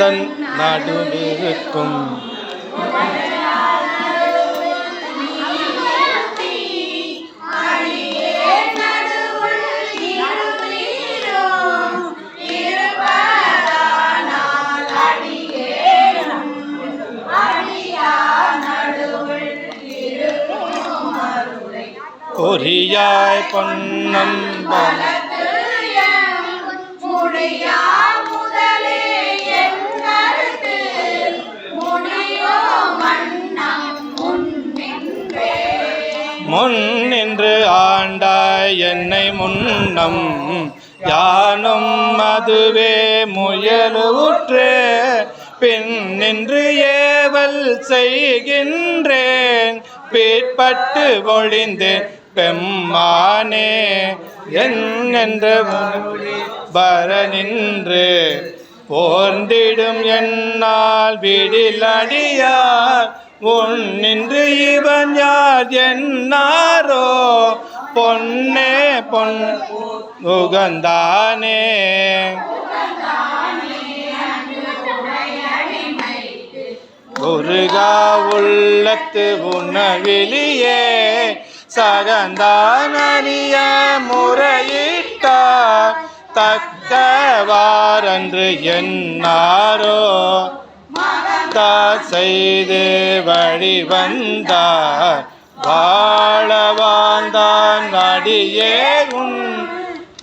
எந்தன் நடுவிருக்கும் பொறியாய் பொன்னம் முடியா முன் நின்று ஆண்டாய் என்னை முன்னம். யானும் அதுவே முயலுற்றே பின் நின்று ஏவல் செய்கின்றேன். பிற்பட்டு ஒழிந்தேன் பெம்மானே என்ற வர நின்று. போர்ந்திடும் என்னால் விடிலடியார் உன் இவன் யார் என்னாரோ? பொன்னே பொன் உகந்தானே. முருகா உள்ளத்து உணவிலியே சகந்தானிய முறையிட்டார் தக்கவாரன்று என்னாரோ? வந்தார் செய்து வழி வந்தார். வாழ வாழ்ந்தான் அடியே உன்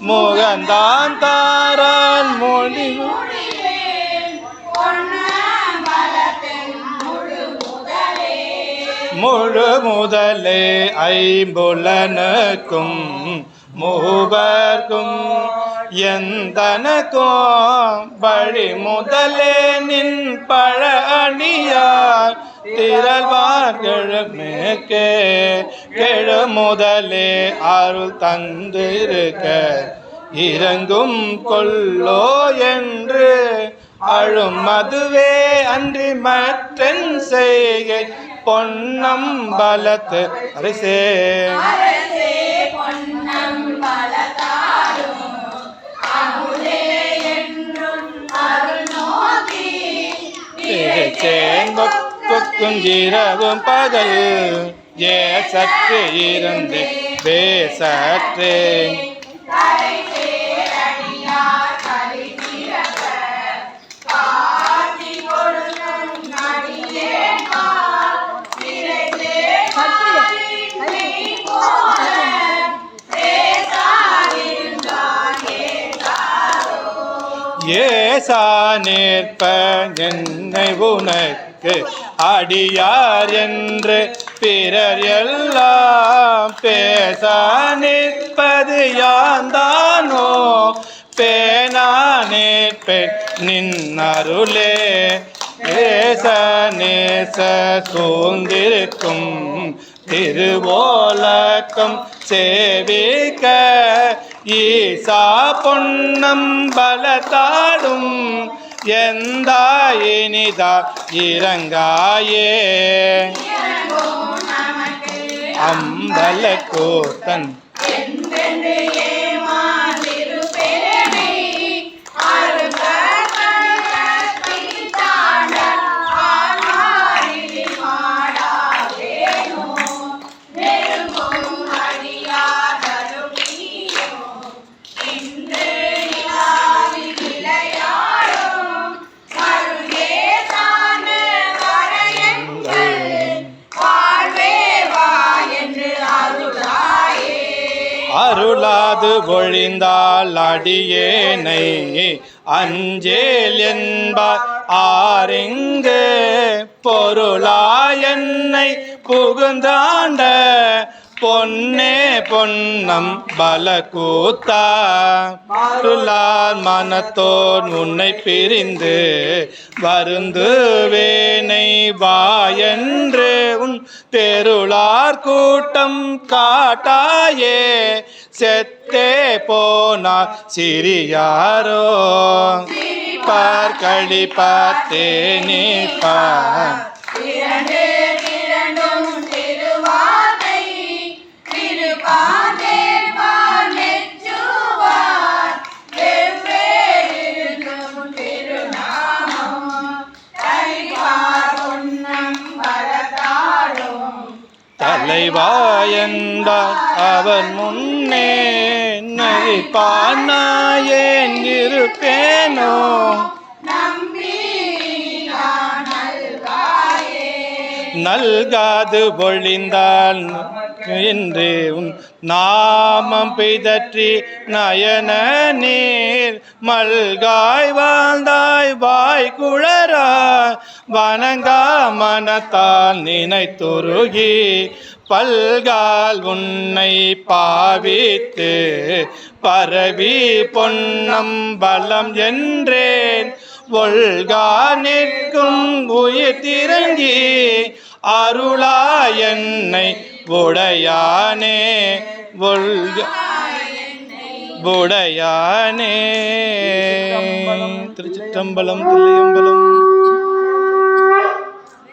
முகந்தான் தாரான் மொழி. முழு முதலே ஐம்புலனுக்கும் மூவர்க்கும் எந்தனக்கோ வழி முதலே நின் பழ அணியார் திரள்வார்கள் மேற்கே கெழு முதலே அருள் தந்திருக்க. இறங்கும் கொல்லோ என்று அழும் அதுவே அன்றி மற்றன் செய்கை பொன்னம் பலத்து அரிசே அரசே பொன்னம் பலதாரும் அமுதே என்றும் அருள் நோக்கி குஞ்சிரவும் பகல். ஏ சற்று இருந்து பேசற்றேன் ஏசா நிற்ப என்னை உனக்கு அடியார் என்று பிறர் எல்லாம் பேச நிற்பது யாந்தானோ பேனா நிற்பேன் நின் அருளே. ஏச நேச சூழ்ந்திருக்கும் திருவோலக்கம் சேவிக்க ஈசா பொன்னம் பலத்தாடும் எந்தாயினிதா இறங்காயே. அம்பல கோத்தன் அருளாது ஒழிந்தால் அடியேனை அஞ்சேல் என்பார். ஆரெங்கு பொருளாயன்னை புகுந்தாண்ட பொன்னே பொன்னம் பல கூத்தா அருளால் மனத்தோன் உன்னை பிரிந்து வருந்து வேனை வாயன்று உன் தெருளார் கூட்டம் காட்டாயே. செத்தே போனார் சிறியாரோ? பார் பார்த்தே நீப்பார் பார் ஓடிவாயந்தார் அவன் முன்னே நகைப்பானாயேன் இருப்பேனோ நல்காது பொழிந்தான் என்று நாமம் பிதற்றி நயன நீர் மல்காய் வாழ்ந்தாய் வாய் குழறாய் வணங்கா மனத்தால் நினைத்துருகி பல்கால் உன்னை பாவித்து பரவி பொன்னம் பலம் என்றேன். ஒல்கா நிற்கும் உயிர் திரங்கி அருளா என்னை உடையானே. ஒல்கா உடையானே. திருச்சிற்றம்பலம் தில்லையம்பலம்